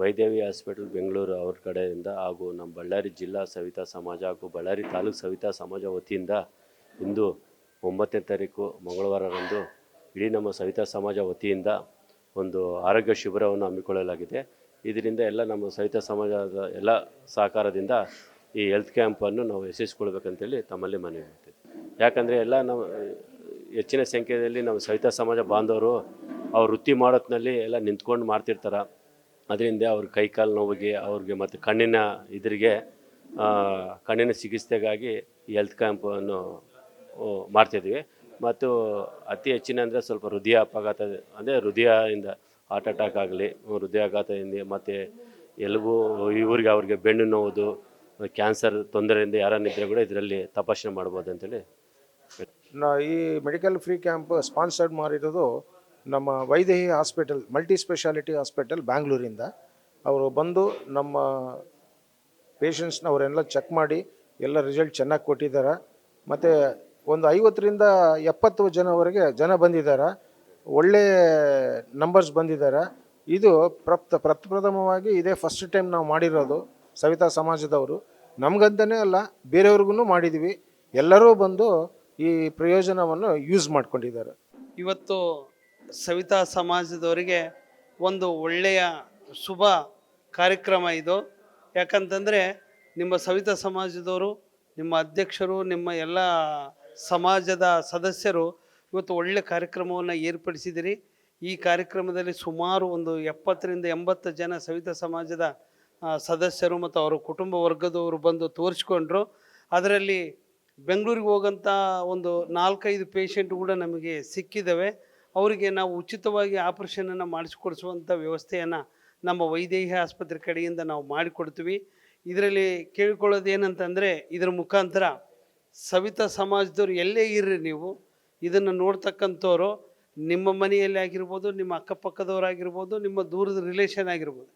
Vaidevi hospital, Bengaluru ಅವ್ರ ಕಡೆಯಿಂದ ಹಾಗೂ ನಮ್ಮ ಬಳ್ಳಾರಿ ಜಿಲ್ಲಾ ಸವಿತಾ ಸಮಾಜ ಹಾಗೂ ಬಳ್ಳಾರಿ ತಾಲೂಕು ಸವಿತಾ ಸಮಾಜ ವತಿಯಿಂದ ಇಂದು ಒಂಬತ್ತನೇ ತಾರೀಕು ಮಂಗಳವಾರರಂದು ಇಡೀ ನಮ್ಮ ಸವಿತಾ ಸಮಾಜ ವತಿಯಿಂದ ಒಂದು ಆರೋಗ್ಯ ಶಿಬಿರವನ್ನು ಹಮ್ಮಿಕೊಳ್ಳಲಾಗಿದೆ. ಇದರಿಂದ ಎಲ್ಲ ನಮ್ಮ ಸವಿತಾ ಸಮಾಜದ ಎಲ್ಲ ಸಹಕಾರದಿಂದ ಈ ಹೆಲ್ತ್ ಕ್ಯಾಂಪನ್ನು ನಾವು ಯಶಸ್ವಿಗೊಳ್ಬೇಕಂತೇಳಿ ತಮ್ಮಲ್ಲಿ ಮನವಿ ಮಾಡ್ತೀವಿ. ಯಾಕಂದರೆ ಎಲ್ಲ ನಮ್ಮ ಹೆಚ್ಚಿನ ಸಂಖ್ಯೆಯಲ್ಲಿ ನಮ್ಮ ಸವಿತಾ ಸಮಾಜ ಬಾಂಧವರು ಅವ್ರ ವೃತ್ತಿ ಮಾಡೋತ್ನಲ್ಲಿ ಎಲ್ಲ ನಿಂತ್ಕೊಂಡು ಮಾಡ್ತಿರ್ತಾರೆ. ಅದರಿಂದ ಅವ್ರ ಕೈ ಕಾಲು ನೋವಿಗೆ, ಅವ್ರಿಗೆ ಮತ್ತು ಕಣ್ಣಿನ ಇದ್ರಿಗೆ ಕಣ್ಣಿನ ಚಿಕಿತ್ಸೆಗಾಗಿ ಈ ಹೆಲ್ತ್ ಕ್ಯಾಂಪನ್ನು ಮಾಡ್ತಿದ್ವಿ ಮತ್ತು ಅತಿ ಹೆಚ್ಚಿನ ಅಂದರೆ ಸ್ವಲ್ಪ ಹೃದಯ ಅಪಘಾತ ಅಂದರೆ ಹೃದಯದಿಂದ ಹಾರ್ಟ್ ಅಟ್ಯಾಕ್ ಆಗಲಿ, ಹೃದಯಾಘಾತದಿಂದ ಮತ್ತು ಎಲುಬು, ಇವ್ರಿಗೆ ಅವ್ರಿಗೆ ಬೆನ್ನು ನೋವುದು ಕ್ಯಾನ್ಸರ್ ತೊಂದರೆಯಿಂದ ಯಾರನ್ನಿದ್ರೆ ಕೂಡ ಇದರಲ್ಲಿ ತಪಾಸಣೆ ಮಾಡ್ಬೋದು ಅಂತೇಳಿ. ನಾ ಈ ಮೆಡಿಕಲ್ ಫ್ರೀ ಕ್ಯಾಂಪ್ ಸ್ಪಾನ್ಸರ್ಡ್ ಮಾಡಿರೋದು ನಮ್ಮ Vaidehi hospital, multi speciality hospital ಬ್ಯಾಂಗ್ಳೂರಿಂದ ಅವರು ಬಂದು ನಮ್ಮ ಪೇಷಂಟ್ಸ್ನ ಅವರೆಲ್ಲ ಚೆಕ್ ಮಾಡಿ ಎಲ್ಲ ರಿಸಲ್ಟ್ ಚೆನ್ನಾಗಿ ಕೊಟ್ಟಿದ್ದಾರೆ. ಮತ್ತು ಒಂದು ಐವತ್ತರಿಂದ ಎಪ್ಪತ್ತು ಜನವರೆಗೆ ಜನ ಬಂದಿದ್ದಾರೆ. ಒಳ್ಳೆ ನಂಬರ್ಸ್ ಬಂದಿದ್ದಾರೆ. ಇದು ಪ್ರಪ್ತ, ಪ್ರಪ್ರಥಮವಾಗಿ ಇದೇ ಫಸ್ಟ್ ಟೈಮ್ ನಾವು ಮಾಡಿರೋದು ಸವಿತಾ ಸಮಾಜದವರು. ನಮಗಂತನೇ ಅಲ್ಲ, ಬೇರೆಯವ್ರಿಗೂ ಮಾಡಿದ್ದೀವಿ ಎಲ್ಲರೂ ಬಂದು ಈ ಪ್ರಯೋಜನವನ್ನು ಯೂಸ್ ಮಾಡ್ಕೊಂಡಿದ್ದಾರೆ. ಇವತ್ತು ಸವಿತಾ ಸಮಾಜದವರಿಗೆ ಒಂದು ಒಳ್ಳೆಯ ಶುಭ ಕಾರ್ಯಕ್ರಮ ಇದು. ಯಾಕಂತಂದರೆ ನಿಮ್ಮ ಸವಿತಾ ಸಮಾಜದವರು, ನಿಮ್ಮ ಅಧ್ಯಕ್ಷರು, ನಿಮ್ಮ ಎಲ್ಲ ಸಮಾಜದ ಸದಸ್ಯರು ಇವತ್ತು ಒಳ್ಳೆ ಕಾರ್ಯಕ್ರಮವನ್ನು ಏರ್ಪಡಿಸಿದಿರಿ. ಈ ಕಾರ್ಯಕ್ರಮದಲ್ಲಿ ಸುಮಾರು ಒಂದು ಎಪ್ಪತ್ತರಿಂದ ಎಂಬತ್ತು ಜನ ಸವಿತಾ ಸಮಾಜದ ಸದಸ್ಯರು ಮತ್ತು ಅವರ ಕುಟುಂಬ ವರ್ಗದವರು ಬಂದು ತೋರಿಸ್ಕೊಂಡ್ರು. ಅದರಲ್ಲಿ ಬೆಂಗಳೂರಿಗೆ ಹೋಗಂಥ ಒಂದು ನಾಲ್ಕೈದು ಪೇಷಂಟ್ ಕೂಡ ನಮಗೆ ಸಿಕ್ಕಿದ್ದಾವೆ ಅವರಿಗೆ ನಾವು ಉಚಿತವಾಗಿ ಆಪ್ರೇಷನನ್ನು ಮಾಡಿಸಿಕೊಡಿಸುವಂಥ ವ್ಯವಸ್ಥೆಯನ್ನು ನಮ್ಮ ವೈದೇಹಿ ಆಸ್ಪತ್ರೆ ಕಡೆಯಿಂದ ನಾವು ಮಾಡಿಕೊಡ್ತೀವಿ. ಇದರಲ್ಲಿ ಕೇಳಿಕೊಳ್ಳೋದು ಏನಂತಂದರೆ, ಇದರ ಮುಖಾಂತರ ಸವಿತಾ ಸಮಾಜದವ್ರು ಎಲ್ಲೇ ಇರ್ರಿ ನೀವು. ಇದನ್ನು ನೋಡ್ತಕ್ಕಂಥವ್ರು ನಿಮ್ಮ ಮನೆಯಲ್ಲಿ ಆಗಿರ್ಬೋದು, ನಿಮ್ಮ ಅಕ್ಕಪಕ್ಕದವರಾಗಿರ್ಬೋದು ನಿಮ್ಮ ದೂರದ ರಿಲೇಷನ್ ಆಗಿರ್ಬೋದು.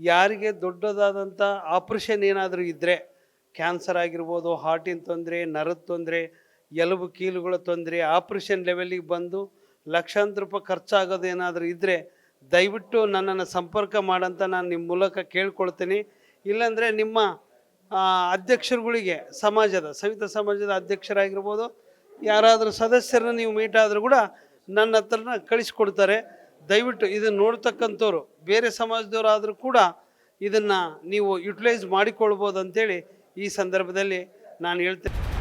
ಯಾರಿಗೆ ದೊಡ್ಡದಾದಂಥ ಆಪ್ರೇಷನ್ ಏನಾದರೂ ಇದ್ದರೆ ಕ್ಯಾನ್ಸರ್ ಆಗಿರ್ಬೋದು ಹಾರ್ಟಿನ ತೊಂದರೆ, ನರದ ತೊಂದರೆ, ಎಲುಬು ಕೀಲುಗಳ ತೊಂದರೆ, ಆಪ್ರೇಷನ್ ಲೆವೆಲಿಗೆ ಬಂದು ಲಕ್ಷಾಂತರ ರೂಪಾಯಿ ಖರ್ಚಾಗೋದು ಏನಾದರೂ ಇದ್ದರೆ ದಯವಿಟ್ಟು ನನ್ನನ್ನು ಸಂಪರ್ಕ ಮಾಡಂತ ನಾನು ನಿಮ್ಮ ಮೂಲಕ ಕೇಳ್ಕೊಳ್ತೀನಿ. ಇಲ್ಲಾಂದರೆ ನಿಮ್ಮ ಅಧ್ಯಕ್ಷರುಗಳಿಗೆ, ಸಮಾಜದ, ಸವಿತ ಸಮಾಜದ ಅಧ್ಯಕ್ಷರಾಗಿರ್ಬೋದು, ಯಾರಾದರೂ ಸದಸ್ಯರನ್ನ ನೀವು ಮೀಟ್ ಆದರೂ ಕೂಡ ನನ್ನ ಹತ್ರನ ಕಳಿಸ್ಕೊಡ್ತಾರೆ. ದಯವಿಟ್ಟು ಇದನ್ನು ನೋಡ್ತಕ್ಕಂಥವ್ರು, ಬೇರೆ ಸಮಾಜದವರು ಆದರೂ ಕೂಡ ಇದನ್ನು ನೀವು ಯುಟಿಲೈಸ್ ಮಾಡಿಕೊಳ್ಬೋದು ಅಂತೇಳಿ ಈ ಸಂದರ್ಭದಲ್ಲಿ ನಾನು ಹೇಳ್ತೇನೆ.